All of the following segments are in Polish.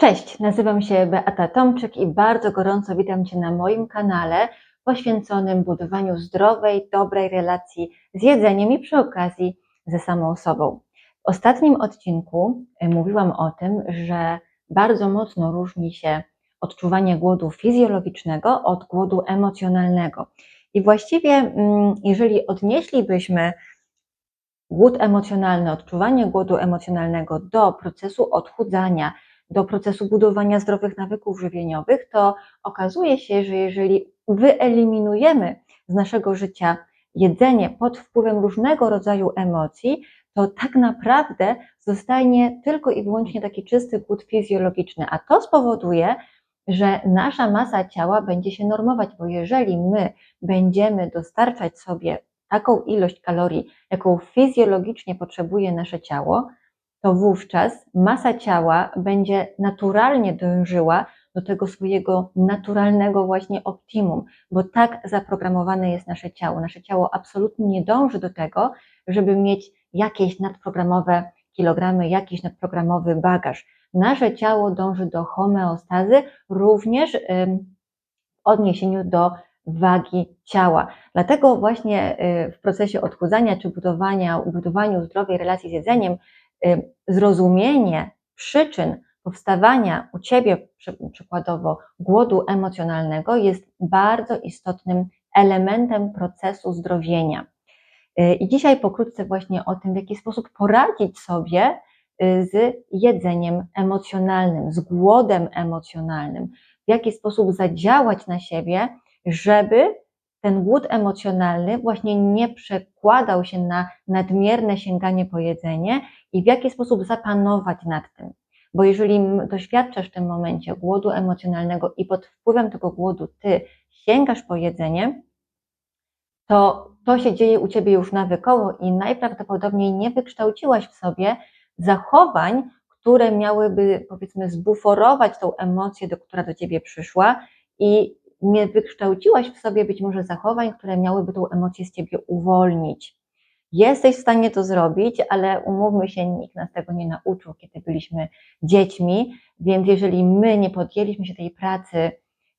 Cześć, nazywam się Beata Tomczyk i bardzo gorąco witam Cię na moim kanale poświęconym budowaniu zdrowej, dobrej relacji z jedzeniem i przy okazji ze samą sobą. W ostatnim odcinku e, mówiłam o tym, że bardzo mocno różni się odczuwanie głodu fizjologicznego od głodu emocjonalnego. I właściwie, mm, jeżeli odnieślibyśmy głód emocjonalny, odczuwanie głodu emocjonalnego do procesu odchudzania, do procesu budowania zdrowych nawyków żywieniowych, to okazuje się, że jeżeli wyeliminujemy z naszego życia jedzenie pod wpływem różnego rodzaju emocji, to tak naprawdę zostanie tylko i wyłącznie taki czysty głód fizjologiczny, a to spowoduje, że nasza masa ciała będzie się normować, bo jeżeli my będziemy dostarczać sobie taką ilość kalorii, jaką fizjologicznie potrzebuje nasze ciało, to wówczas masa ciała będzie naturalnie dążyła do tego swojego naturalnego właśnie optimum, bo tak zaprogramowane jest nasze ciało. Nasze ciało absolutnie nie dąży do tego, żeby mieć jakieś nadprogramowe kilogramy, jakiś nadprogramowy bagaż. Nasze ciało dąży do homeostazy również w odniesieniu do wagi ciała. Dlatego właśnie y, w procesie odchudzania czy budowania, budowaniu zdrowej relacji z jedzeniem zrozumienie przyczyn powstawania u ciebie przykładowo głodu emocjonalnego jest bardzo istotnym elementem procesu zdrowienia. Y, I dzisiaj pokrótce właśnie o tym, w jaki sposób poradzić sobie y, z jedzeniem emocjonalnym, z głodem emocjonalnym, w jaki sposób zadziałać na siebie, żeby ten głód emocjonalny właśnie nie przekładał się na nadmierne sięganie po jedzenie i w jaki sposób zapanować nad tym. Bo jeżeli doświadczasz w tym momencie głodu emocjonalnego i pod wpływem tego głodu ty sięgasz po jedzenie, to to się dzieje u ciebie już nawykowo i najprawdopodobniej nie wykształciłaś w sobie zachowań, które miałyby, powiedzmy, zbuforować tą emocję, do która do ciebie przyszła i nie wykształciłaś w sobie być może zachowań, które miałyby tą emocję z ciebie uwolnić. Jesteś w stanie to zrobić, ale umówmy się, nikt nas tego nie nauczył, kiedy byliśmy dziećmi, więc jeżeli my nie podjęliśmy się tej pracy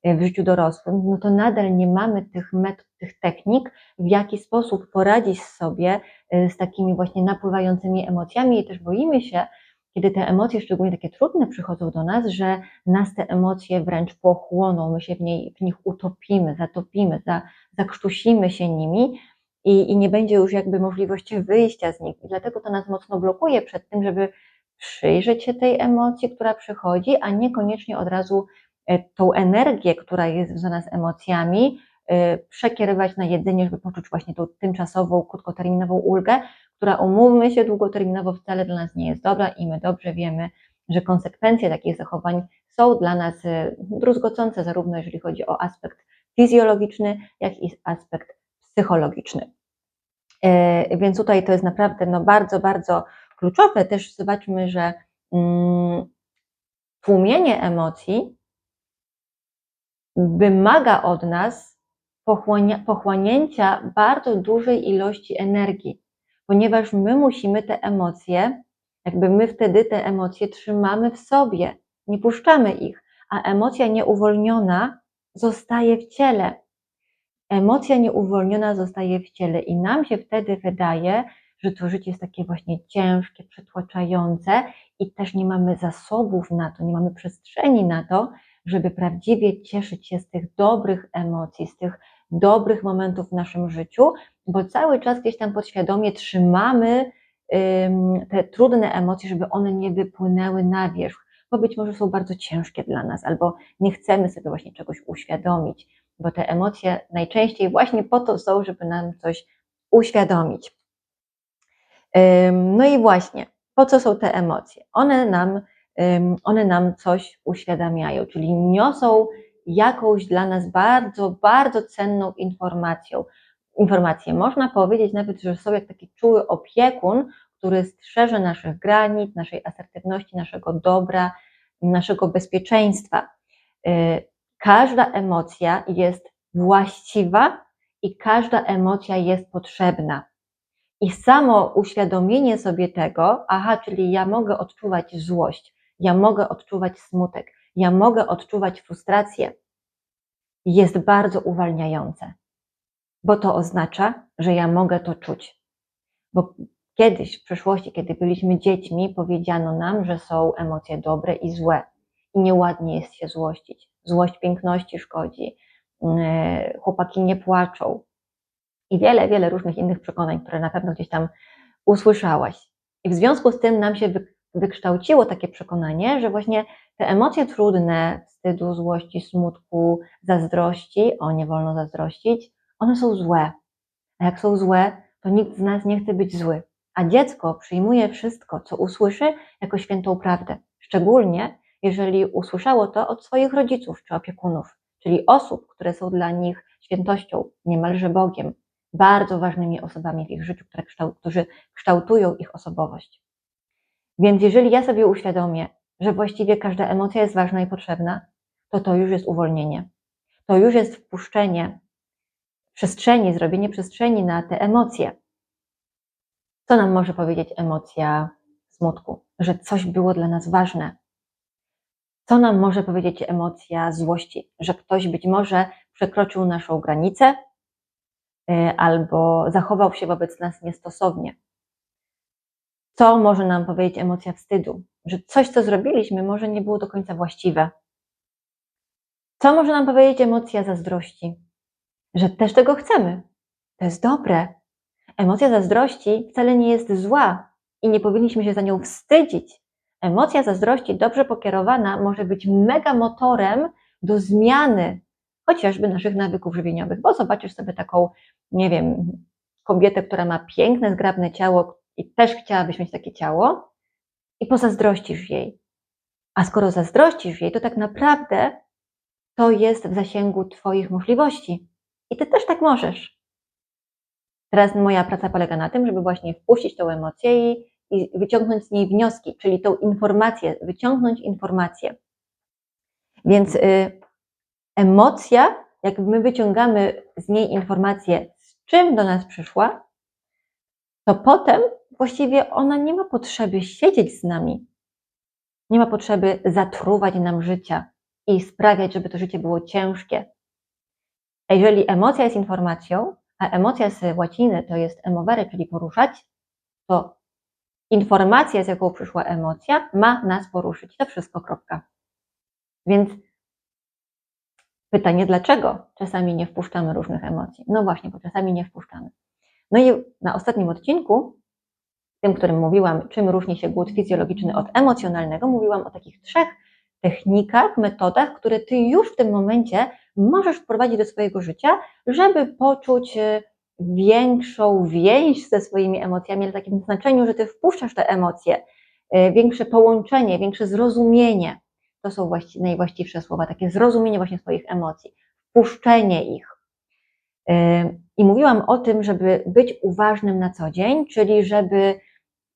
e, w życiu dorosłym, no to nadal nie mamy tych metod, tych technik, w jaki sposób poradzić sobie e, z takimi właśnie napływającymi emocjami i też boimy się, kiedy te emocje, szczególnie takie trudne, przychodzą do nas, że nas te emocje wręcz pochłoną, my się w, niej, w nich utopimy, zatopimy, za, zakrztusimy się nimi i, i nie będzie już jakby możliwości wyjścia z nich. I dlatego to nas mocno blokuje przed tym, żeby przyjrzeć się tej emocji, która przychodzi, a niekoniecznie od razu e, tą energię, która jest związana z emocjami, e, przekierować na jedzenie, żeby poczuć właśnie tą tymczasową, krótkoterminową ulgę, która umówmy się długoterminowo wcale dla nas nie jest dobra i my dobrze wiemy, że konsekwencje takich zachowań są dla nas e, druzgocące, zarówno jeżeli chodzi o aspekt fizjologiczny, jak i aspekt psychologiczny. E, więc tutaj to jest naprawdę no, bardzo, bardzo kluczowe. Też zobaczmy, że mm, tłumienie emocji wymaga od nas pochłania, pochłanięcia bardzo dużej ilości energii ponieważ my musimy te emocje, jakby my wtedy te emocje trzymamy w sobie, nie puszczamy ich, a emocja nieuwolniona zostaje w ciele. Emocja nieuwolniona zostaje w ciele i nam się wtedy wydaje, że to życie jest takie właśnie ciężkie, przytłaczające i też nie mamy zasobów na to, nie mamy przestrzeni na to, żeby prawdziwie cieszyć się z tych dobrych emocji, z tych dobrych momentów w naszym życiu, bo cały czas gdzieś tam podświadomie trzymamy te trudne emocje, żeby one nie wypłynęły na wierzch, bo być może są bardzo ciężkie dla nas, albo nie chcemy sobie właśnie czegoś uświadomić, bo te emocje najczęściej właśnie po to są, żeby nam coś uświadomić. No i właśnie, po co są te emocje? One nam, one nam coś uświadamiają, czyli niosą jakąś dla nas bardzo, bardzo cenną informacją. Informację można powiedzieć nawet, że są jak taki czuły opiekun, który strzeże naszych granic, naszej asertywności, naszego dobra, naszego bezpieczeństwa. Y, każda emocja jest właściwa i każda emocja jest potrzebna. I samo uświadomienie sobie tego, aha, czyli ja mogę odczuwać złość, ja mogę odczuwać smutek, ja mogę odczuwać frustrację, jest bardzo uwalniające, bo to oznacza, że ja mogę to czuć. Bo kiedyś w przeszłości, kiedy byliśmy dziećmi, powiedziano nam, że są emocje dobre i złe i nieładnie jest się złościć. Złość piękności szkodzi, yy, chłopaki nie płaczą i wiele, wiele różnych innych przekonań, które na pewno gdzieś tam usłyszałaś. I w związku z tym nam się wykształciło takie przekonanie, że właśnie te emocje trudne, wstydu, złości, smutku, zazdrości, o nie wolno zazdrościć, one są złe. A jak są złe, to nikt z nas nie chce być zły. A dziecko przyjmuje wszystko, co usłyszy, jako świętą prawdę. Szczególnie, jeżeli usłyszało to od swoich rodziców czy opiekunów, czyli osób, które są dla nich świętością, niemalże Bogiem, bardzo ważnymi osobami w ich życiu, które którzy kształtują ich osobowość. Więc jeżeli ja sobie uświadomię, że właściwie każda emocja jest ważna i potrzebna, to to już jest uwolnienie. To już jest wpuszczenie przestrzeni, zrobienie przestrzeni na te emocje. Co nam może powiedzieć emocja smutku? Że coś było dla nas ważne. Co nam może powiedzieć emocja złości? Że ktoś być może przekroczył naszą granicę y, albo zachował się wobec nas niestosownie. Co może nam powiedzieć emocja wstydu? Że coś, co zrobiliśmy, może nie było do końca właściwe. Co może nam powiedzieć emocja zazdrości? Że też tego chcemy. To jest dobre. Emocja zazdrości wcale nie jest zła i nie powinniśmy się za nią wstydzić. Emocja zazdrości, dobrze pokierowana, może być mega motorem do zmiany chociażby naszych nawyków żywieniowych, bo zobaczysz sobie taką, nie wiem, kobietę, która ma piękne, zgrabne ciało, i też chciałabyś mieć takie ciało i pozazdrościsz jej. A skoro zazdrościsz jej, to tak naprawdę to jest w zasięgu Twoich możliwości. I Ty też tak możesz. Teraz moja praca polega na tym, żeby właśnie wpuścić tą emocję i, i wyciągnąć z niej wnioski, czyli tą informację, wyciągnąć informację. Więc y, emocja, jak my wyciągamy z niej informację, z czym do nas przyszła, to potem właściwie ona nie ma potrzeby siedzieć z nami. Nie ma potrzeby zatruwać nam życia i sprawiać, żeby to życie było ciężkie. A jeżeli emocja jest informacją, a emocja z łaciny to jest emovere, czyli poruszać, to informacja, z jaką przyszła emocja, ma nas poruszyć. To wszystko, kropka. Więc pytanie, dlaczego czasami nie wpuszczamy różnych emocji? No właśnie, bo czasami nie wpuszczamy. No i na ostatnim odcinku tym, którym mówiłam, czym różni się głód fizjologiczny od emocjonalnego, mówiłam o takich trzech technikach, metodach, które ty już w tym momencie możesz wprowadzić do swojego życia, żeby poczuć e, większą więź ze swoimi emocjami, ale w takim znaczeniu, że ty wpuszczasz te emocje, e, większe połączenie, większe zrozumienie. To są właści najwłaściwsze słowa, takie zrozumienie właśnie swoich emocji, wpuszczenie ich. E, I mówiłam o tym, żeby być uważnym na co dzień, czyli żeby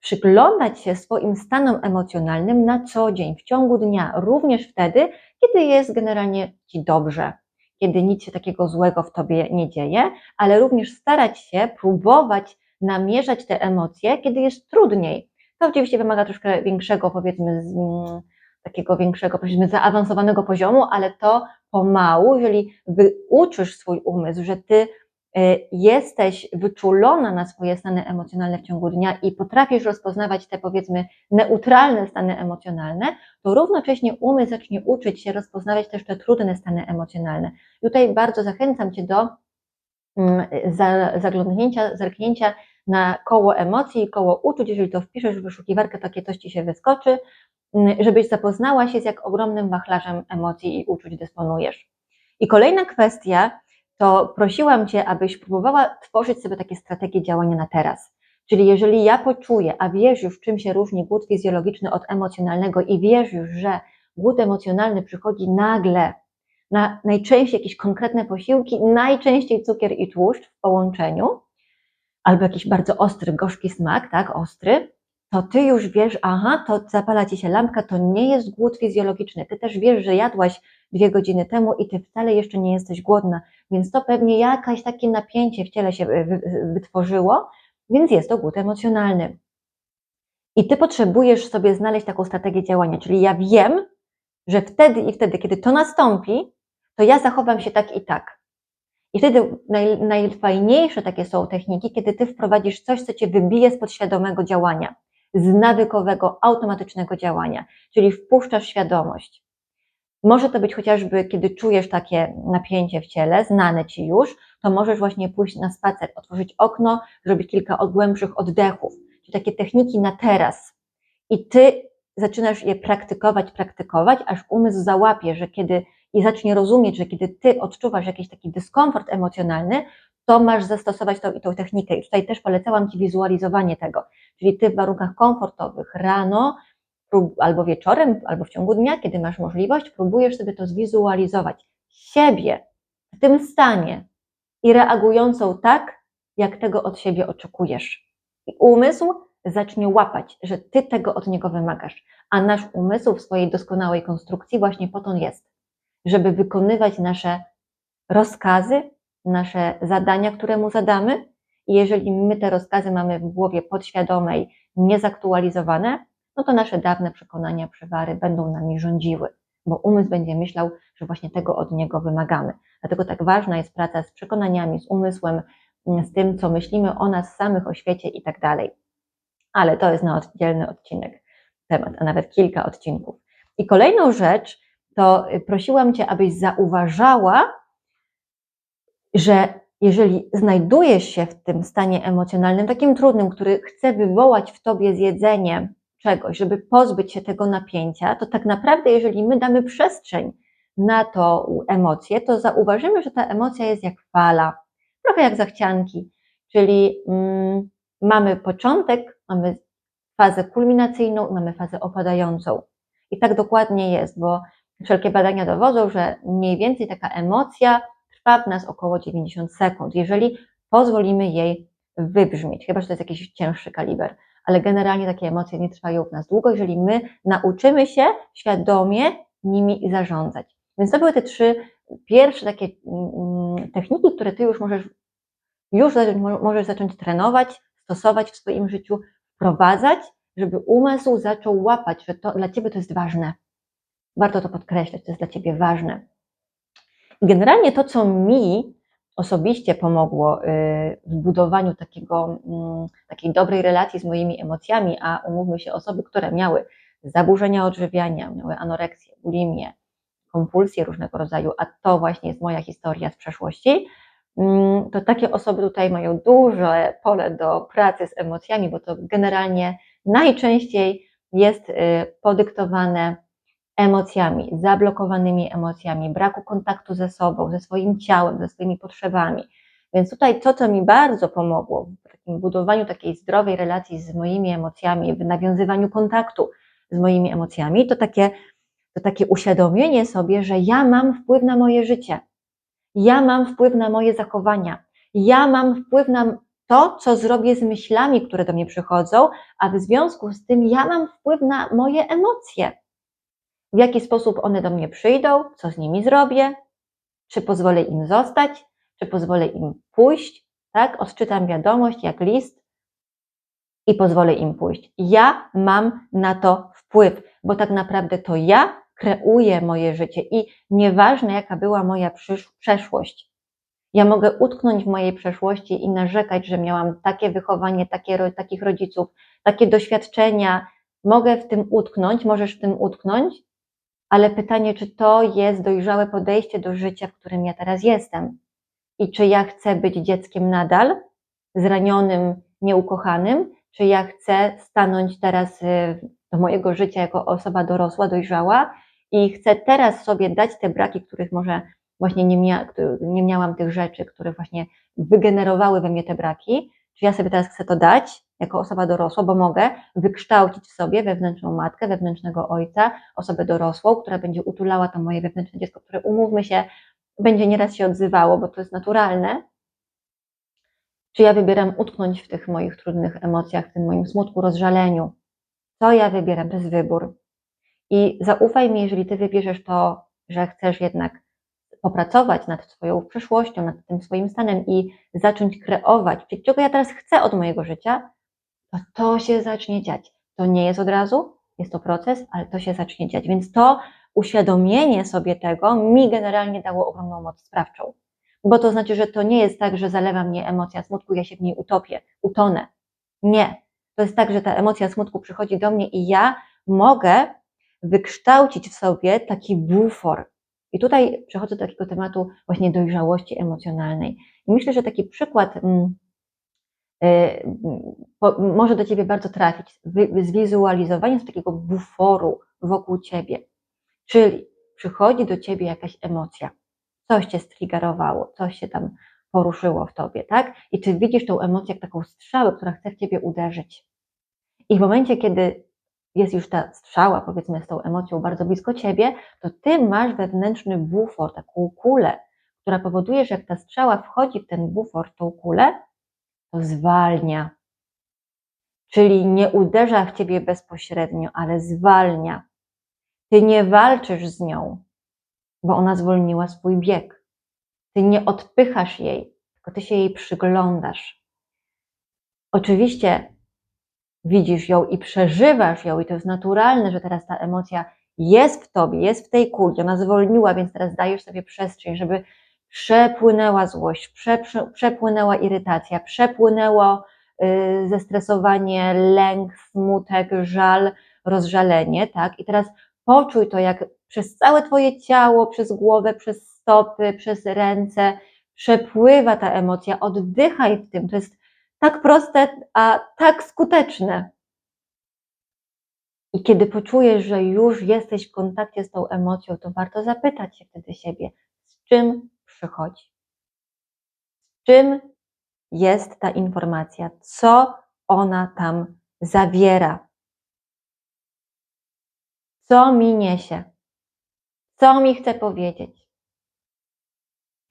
przyglądać się swoim stanom emocjonalnym na co dzień, w ciągu dnia, również wtedy, kiedy jest generalnie Ci dobrze, kiedy nic się takiego złego w Tobie nie dzieje, ale również starać się próbować namierzać te emocje, kiedy jest trudniej. To oczywiście wymaga troszkę większego, powiedzmy, z, mm, takiego większego, powiedzmy, zaawansowanego poziomu, ale to pomału, jeżeli wyuczysz swój umysł, że Ty jesteś wyczulona na swoje stany emocjonalne w ciągu dnia i potrafisz rozpoznawać te powiedzmy neutralne stany emocjonalne, to równocześnie umysł zacznie uczyć się rozpoznawać też te trudne stany emocjonalne. Tutaj bardzo zachęcam Cię do mm, zaglądnięcia, zerknięcia na koło emocji i koło uczuć, jeżeli to wpiszesz w wyszukiwarkę, takie coś Ci się wyskoczy, mm, żebyś zapoznała się z jak ogromnym wachlarzem emocji i uczuć dysponujesz. I kolejna kwestia, to prosiłam Cię, abyś próbowała tworzyć sobie takie strategie działania na teraz. Czyli jeżeli ja poczuję, a wiesz już, czym się różni głód fizjologiczny od emocjonalnego i wiesz już, że głód emocjonalny przychodzi nagle, na najczęściej jakieś konkretne posiłki, najczęściej cukier i tłuszcz w połączeniu, albo jakiś bardzo ostry, gorzki smak, tak, ostry, to ty już wiesz, aha, to zapala ci się lampka, to nie jest głód fizjologiczny. Ty też wiesz, że jadłaś dwie godziny temu i ty wcale jeszcze nie jesteś głodna, więc to pewnie jakaś takie napięcie w ciele się wytworzyło, więc jest to głód emocjonalny. I ty potrzebujesz sobie znaleźć taką strategię działania, czyli ja wiem, że wtedy i wtedy, kiedy to nastąpi, to ja zachowam się tak i tak. I wtedy naj, najfajniejsze takie są techniki, kiedy ty wprowadzisz coś, co cię wybije z podświadomego działania, z nawykowego, automatycznego działania, czyli wpuszczasz świadomość. Może to być chociażby, kiedy czujesz takie napięcie w ciele, znane ci już, to możesz właśnie pójść na spacer, otworzyć okno, zrobić kilka głębszych oddechów, czyli takie techniki na teraz. I ty zaczynasz je praktykować, praktykować, aż umysł załapie, że kiedy i zacznie rozumieć, że kiedy ty odczuwasz jakiś taki dyskomfort emocjonalny, to masz zastosować tą, tą technikę. I tutaj też polecałam Ci wizualizowanie tego. Czyli Ty w warunkach komfortowych rano albo wieczorem, albo w ciągu dnia, kiedy masz możliwość, próbujesz sobie to zwizualizować. Siebie w tym stanie i reagującą tak, jak tego od siebie oczekujesz. I umysł zacznie łapać, że Ty tego od niego wymagasz. A nasz umysł w swojej doskonałej konstrukcji właśnie po to jest, żeby wykonywać nasze rozkazy, nasze zadania, które mu zadamy. I jeżeli my te rozkazy mamy w głowie podświadomej, niezaktualizowane, no to nasze dawne przekonania, przywary będą nami rządziły, bo umysł będzie myślał, że właśnie tego od niego wymagamy. Dlatego tak ważna jest praca z przekonaniami, z umysłem, z tym, co myślimy o nas samych, o świecie i tak dalej. Ale to jest na oddzielny odcinek temat, a nawet kilka odcinków. I kolejną rzecz to prosiłam Cię, abyś zauważała, że jeżeli znajdujesz się w tym stanie emocjonalnym, takim trudnym, który chce wywołać w Tobie zjedzenie czegoś, żeby pozbyć się tego napięcia, to tak naprawdę, jeżeli my damy przestrzeń na to emocję, to zauważymy, że ta emocja jest jak fala, trochę jak zachcianki, czyli mm, mamy początek, mamy fazę kulminacyjną i mamy fazę opadającą. I tak dokładnie jest, bo wszelkie badania dowodzą, że mniej więcej taka emocja trwa w nas około 90 sekund, jeżeli pozwolimy jej wybrzmieć, chyba że to jest jakiś cięższy kaliber. Ale generalnie takie emocje nie trwają w nas długo, jeżeli my nauczymy się świadomie nimi zarządzać. Więc to były te trzy pierwsze takie mm, techniki, które ty już możesz, już możesz zacząć trenować, stosować w swoim życiu, wprowadzać, żeby umysł zaczął łapać, że to dla ciebie to jest ważne. Warto to podkreślać, to jest dla ciebie ważne. Generalnie to, co mi osobiście pomogło y, w budowaniu takiego, mm, takiej dobrej relacji z moimi emocjami, a umówmy się, osoby, które miały zaburzenia odżywiania, miały anoreksję, bulimię, kompulsje różnego rodzaju, a to właśnie jest moja historia z przeszłości, mm, to takie osoby tutaj mają duże pole do pracy z emocjami, bo to generalnie najczęściej jest y, podyktowane emocjami, zablokowanymi emocjami, braku kontaktu ze sobą, ze swoim ciałem, ze swoimi potrzebami. Więc tutaj to, co mi bardzo pomogło w takim budowaniu takiej zdrowej relacji z moimi emocjami, w nawiązywaniu kontaktu z moimi emocjami, to takie, to takie uświadomienie sobie, że ja mam wpływ na moje życie, ja mam wpływ na moje zachowania, ja mam wpływ na to, co zrobię z myślami, które do mnie przychodzą, a w związku z tym ja mam wpływ na moje emocje w jaki sposób one do mnie przyjdą, co z nimi zrobię, czy pozwolę im zostać, czy pozwolę im pójść, tak? Odczytam wiadomość jak list i pozwolę im pójść. Ja mam na to wpływ, bo tak naprawdę to ja kreuję moje życie i nieważne jaka była moja przeszłość. Ja mogę utknąć w mojej przeszłości i narzekać, że miałam takie wychowanie, takie, takich rodziców, takie doświadczenia. Mogę w tym utknąć, możesz w tym utknąć, ale pytanie, czy to jest dojrzałe podejście do życia, w którym ja teraz jestem? I czy ja chcę być dzieckiem nadal, zranionym, nieukochanym, czy ja chcę stanąć teraz y, do mojego życia jako osoba dorosła, dojrzała? I chcę teraz sobie dać te braki, których może właśnie nie, mia nie miałam tych rzeczy, które właśnie wygenerowały we mnie te braki, czy ja sobie teraz chcę to dać jako osoba dorosła, bo mogę wykształcić w sobie wewnętrzną matkę, wewnętrznego ojca, osobę dorosłą, która będzie utulała to moje wewnętrzne dziecko, które umówmy się, będzie nieraz się odzywało, bo to jest naturalne. Czy ja wybieram utknąć w tych moich trudnych emocjach, w tym moim smutku, rozżaleniu? Co ja wybieram? To jest wybór. I zaufaj mi, jeżeli ty wybierzesz to, że chcesz jednak popracować nad swoją przyszłością, nad tym swoim stanem i zacząć kreować, czego ja teraz chcę od mojego życia, to to się zacznie dziać. To nie jest od razu, jest to proces, ale to się zacznie dziać. Więc to uświadomienie sobie tego mi generalnie dało ogromną moc sprawczą. Bo to znaczy, że to nie jest tak, że zalewa mnie emocja smutku, ja się w niej utopię, utonę. Nie. To jest tak, że ta emocja smutku przychodzi do mnie i ja mogę wykształcić w sobie taki bufor. I tutaj przechodzę do takiego tematu właśnie dojrzałości emocjonalnej. I myślę, że taki przykład mm, po, może do Ciebie bardzo trafić. Zwizualizowanie takiego buforu wokół Ciebie. Czyli przychodzi do Ciebie jakaś emocja, coś Cię striggerowało, coś się tam poruszyło w Tobie, tak? I czy widzisz tą emocję jak taką strzałę, która chce w Ciebie uderzyć. I w momencie, kiedy jest już ta strzała, powiedzmy, z tą emocją bardzo blisko ciebie, to ty masz wewnętrzny bufor, taką kulę, która powoduje, że jak ta strzała wchodzi w ten bufor, tą kulę, to zwalnia. Czyli nie uderza w ciebie bezpośrednio, ale zwalnia. Ty nie walczysz z nią, bo ona zwolniła swój bieg. Ty nie odpychasz jej, tylko ty się jej przyglądasz. Oczywiście widzisz ją i przeżywasz ją, i to jest naturalne, że teraz ta emocja jest w tobie, jest w tej kuli, ona zwolniła, więc teraz dajesz sobie przestrzeń, żeby przepłynęła złość, przepłynęła irytacja, przepłynęło y, zestresowanie, lęk, smutek, żal, rozżalenie, tak? I teraz poczuj to, jak przez całe Twoje ciało, przez głowę, przez stopy, przez ręce przepływa ta emocja, oddychaj w tym. To jest tak proste, a tak skuteczne. I kiedy poczujesz, że już jesteś w kontakcie z tą emocją, to warto zapytać się wtedy siebie, z czym przychodzi. Z czym jest ta informacja, co ona tam zawiera. Co mi niesie, co mi chce powiedzieć.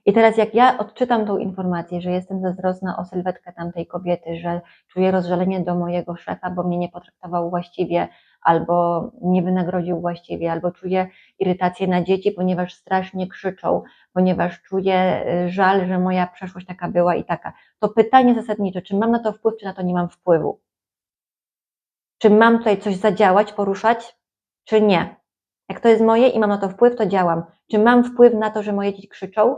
I teraz jak ja odczytam tą informację, że jestem zazdrosna o sylwetkę tamtej kobiety, że czuję rozżalenie do mojego szefa, bo mnie nie potraktował właściwie, albo nie wynagrodził właściwie, albo czuję irytację na dzieci, ponieważ strasznie krzyczą, ponieważ czuję y, żal, że moja przeszłość taka była i taka. To pytanie zasadnicze, czy mam na to wpływ, czy na to nie mam wpływu? Czy mam tutaj coś zadziałać, poruszać, czy nie? Jak to jest moje i mam na to wpływ, to działam. Czy mam wpływ na to, że moje dzieci krzyczą?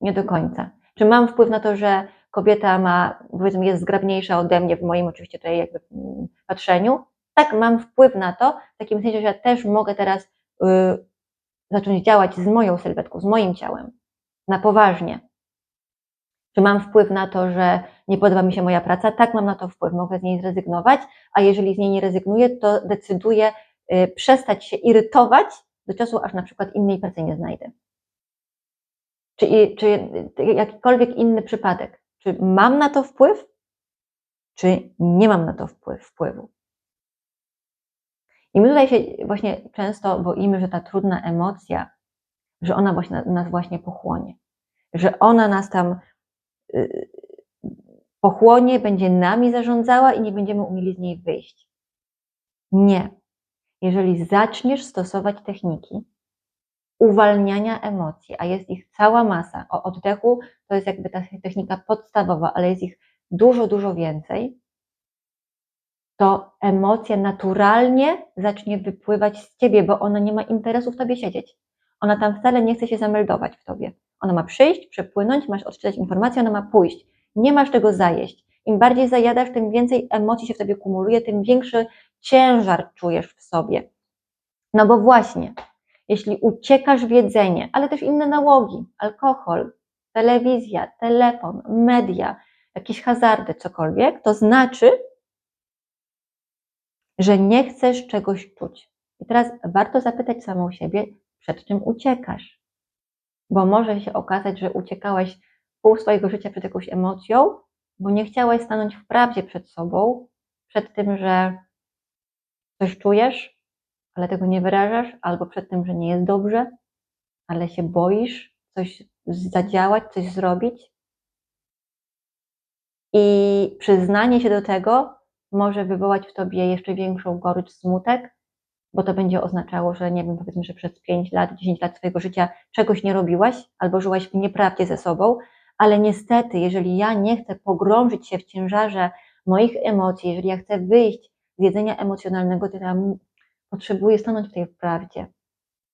Nie do końca. Czy mam wpływ na to, że kobieta ma, powiedzmy, jest zgrabniejsza ode mnie w moim oczywiście tutaj jakby mm, patrzeniu? Tak, mam wpływ na to, w takim sensie, że ja też mogę teraz y, zacząć działać z moją sylwetką, z moim ciałem, na poważnie. Czy mam wpływ na to, że nie podoba mi się moja praca? Tak, mam na to wpływ, mogę z niej zrezygnować, a jeżeli z niej nie rezygnuję, to decyduję y, przestać się irytować do czasu, aż na przykład innej pracy nie znajdę czy, czy jakikolwiek inny przypadek. Czy mam na to wpływ, czy nie mam na to wpływ, wpływu. I my tutaj się właśnie często boimy, że ta trudna emocja, że ona właśnie, nas właśnie pochłonie, że ona nas tam y, pochłonie, będzie nami zarządzała i nie będziemy umieli z niej wyjść. Nie. Jeżeli zaczniesz stosować techniki, uwalniania emocji, a jest ich cała masa. O oddechu to jest jakby ta technika podstawowa, ale jest ich dużo, dużo więcej. To emocja naturalnie zacznie wypływać z ciebie, bo ona nie ma interesu w tobie siedzieć. Ona tam wcale nie chce się zameldować w tobie. Ona ma przyjść, przepłynąć, masz odczytać informację, ona ma pójść. Nie masz tego zajeść. Im bardziej zajadasz, tym więcej emocji się w tobie kumuluje, tym większy ciężar czujesz w sobie. No bo właśnie, jeśli uciekasz w jedzenie, ale też inne nałogi, alkohol, telewizja, telefon, media, jakieś hazardy, cokolwiek, to znaczy, że nie chcesz czegoś czuć. I teraz warto zapytać samą siebie, przed czym uciekasz. Bo może się okazać, że uciekałeś pół swojego życia przed jakąś emocją, bo nie chciałaś stanąć w prawdzie przed sobą, przed tym, że coś czujesz, ale tego nie wyrażasz, albo przed tym, że nie jest dobrze, ale się boisz coś zadziałać, coś zrobić. I przyznanie się do tego może wywołać w tobie jeszcze większą gorycz, smutek, bo to będzie oznaczało, że nie wiem, powiedzmy, że przez 5 lat, 10 lat swojego życia czegoś nie robiłaś, albo żyłaś w nieprawdzie ze sobą, ale niestety, jeżeli ja nie chcę pogrążyć się w ciężarze moich emocji, jeżeli ja chcę wyjść z jedzenia emocjonalnego, to ja potrzebuję stanąć w tej prawdzie.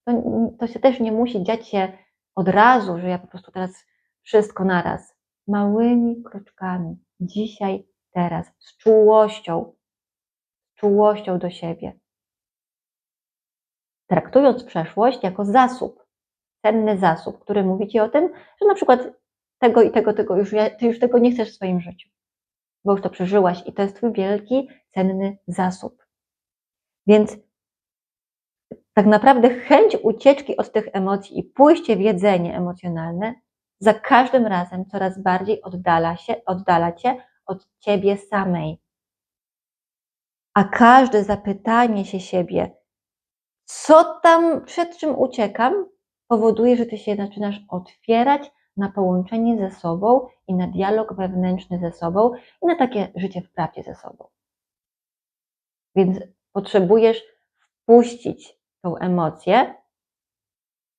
To, to się też nie musi dziać się od razu, że ja po prostu teraz wszystko naraz. Małymi kroczkami, dzisiaj, teraz, z czułością, z czułością do siebie. Traktując przeszłość jako zasób, cenny zasób, który mówi ci o tym, że na przykład tego i tego, tego już, ty już tego nie chcesz w swoim życiu, bo już to przeżyłaś i to jest twój wielki, cenny zasób. Więc tak naprawdę chęć ucieczki od tych emocji i pójście w jedzenie emocjonalne za każdym razem coraz bardziej oddala się, oddala cię od ciebie samej. A każde zapytanie się siebie, co tam, przed czym uciekam, powoduje, że ty się zaczynasz otwierać na połączenie ze sobą i na dialog wewnętrzny ze sobą i na takie życie w prawdzie ze sobą. Więc potrzebujesz wpuścić tą emocję,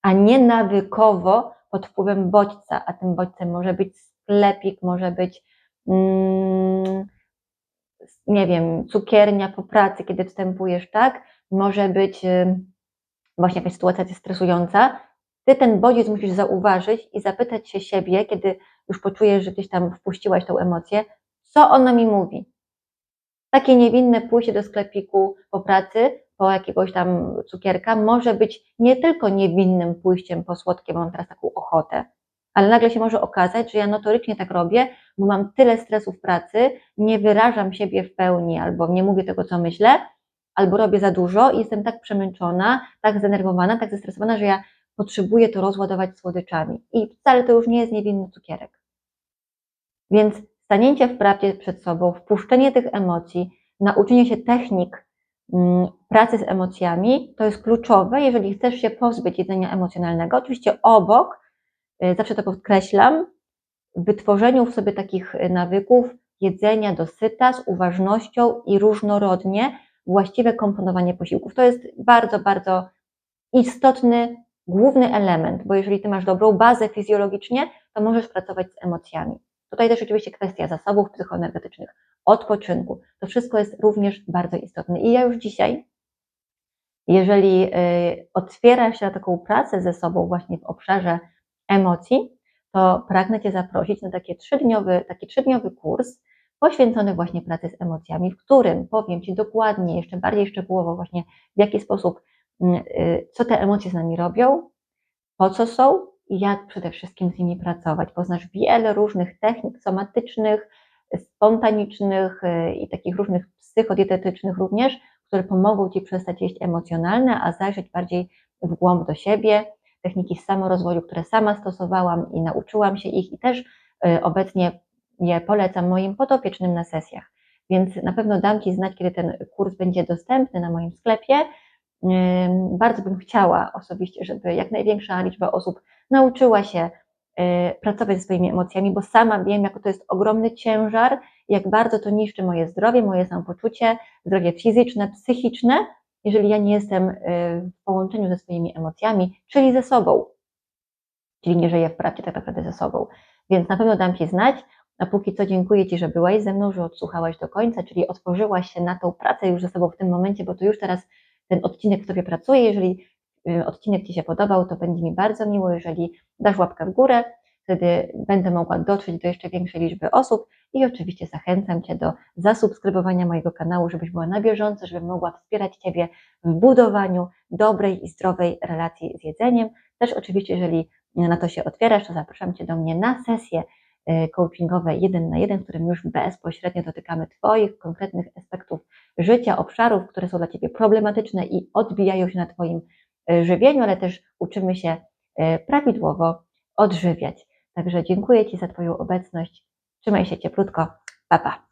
a nie nawykowo pod wpływem bodźca, a tym bodźcem może być sklepik, może być mm, nie wiem, cukiernia po pracy, kiedy wstępujesz, tak? Może być ym, właśnie jakaś sytuacja stresująca. Ty ten bodziec musisz zauważyć i zapytać się siebie, kiedy już poczujesz, że gdzieś tam wpuściłaś tą emocję, co ona mi mówi. Takie niewinne pójście do sklepiku po pracy, po jakiegoś tam cukierka, może być nie tylko niewinnym pójściem po słodkie, bo mam teraz taką ochotę, ale nagle się może okazać, że ja notorycznie tak robię, bo mam tyle stresu w pracy, nie wyrażam siebie w pełni, albo nie mówię tego, co myślę, albo robię za dużo i jestem tak przemęczona, tak zdenerwowana, tak zestresowana, że ja potrzebuję to rozładować słodyczami. I wcale to już nie jest niewinny cukierek. Więc stanięcie w prawdzie przed sobą, wpuszczenie tych emocji, nauczenie się technik pracy z emocjami, to jest kluczowe, jeżeli chcesz się pozbyć jedzenia emocjonalnego. Oczywiście obok, y, zawsze to podkreślam, wytworzeniu w sobie takich y, nawyków jedzenia dosyta, z uważnością i różnorodnie, właściwe komponowanie posiłków. To jest bardzo, bardzo istotny, główny element, bo jeżeli ty masz dobrą bazę fizjologicznie, to możesz pracować z emocjami. Tutaj też oczywiście kwestia zasobów psychoenergetycznych, odpoczynku. To wszystko jest również bardzo istotne. I ja już dzisiaj, jeżeli y, otwierasz się na taką pracę ze sobą właśnie w obszarze emocji, to pragnę Cię zaprosić na taki trzydniowy, taki trzydniowy kurs poświęcony właśnie pracy z emocjami, w którym powiem Ci dokładnie, jeszcze bardziej szczegółowo właśnie w jaki sposób, mm, y, co te emocje z nami robią, po co są i jak przede wszystkim z nimi pracować. Poznasz wiele różnych technik somatycznych, spontanicznych y, i takich różnych psychodietetycznych również, które pomogą Ci przestać jeść emocjonalne, a zajrzeć bardziej w głąb do siebie. Techniki samorozwoju, które sama stosowałam i nauczyłam się ich i też y, obecnie je polecam moim podopiecznym na sesjach. Więc na pewno dam Ci znać, kiedy ten kurs będzie dostępny na moim sklepie. Bardzo bym chciała osobiście, żeby jak największa liczba osób nauczyła się y, pracować ze swoimi emocjami, bo sama wiem, jak to jest ogromny ciężar, jak bardzo to niszczy moje zdrowie, moje samopoczucie, zdrowie fizyczne, psychiczne, jeżeli ja nie jestem y, w połączeniu ze swoimi emocjami, czyli ze sobą. Czyli nie żyję w prawdzie tak naprawdę ze sobą. Więc na pewno dam Ci znać. A póki co dziękuję Ci, że byłaś ze mną, że odsłuchałaś do końca, czyli otworzyłaś się na tą pracę już ze sobą w tym momencie, bo to już teraz ten odcinek w Tobie pracuje. Jeżeli odcinek Ci się podobał, to będzie mi bardzo miło, jeżeli dasz łapkę w górę, wtedy będę mogła dotrzeć do jeszcze większej liczby osób i oczywiście zachęcam Cię do zasubskrybowania mojego kanału, żebyś była na bieżąco, żebym mogła wspierać Ciebie w budowaniu dobrej i zdrowej relacji z jedzeniem. Też oczywiście, jeżeli na to się otwierasz, to zapraszam Cię do mnie na sesję y, coachingowe jeden na jeden, w którym już bezpośrednio dotykamy Twoich konkretnych aspektów życia, obszarów, które są dla Ciebie problematyczne i odbijają się na Twoim y, żywieniu, ale też uczymy się y, prawidłowo odżywiać. Także dziękuję Ci za Twoją obecność. Trzymaj się cieplutko. Pa, pa.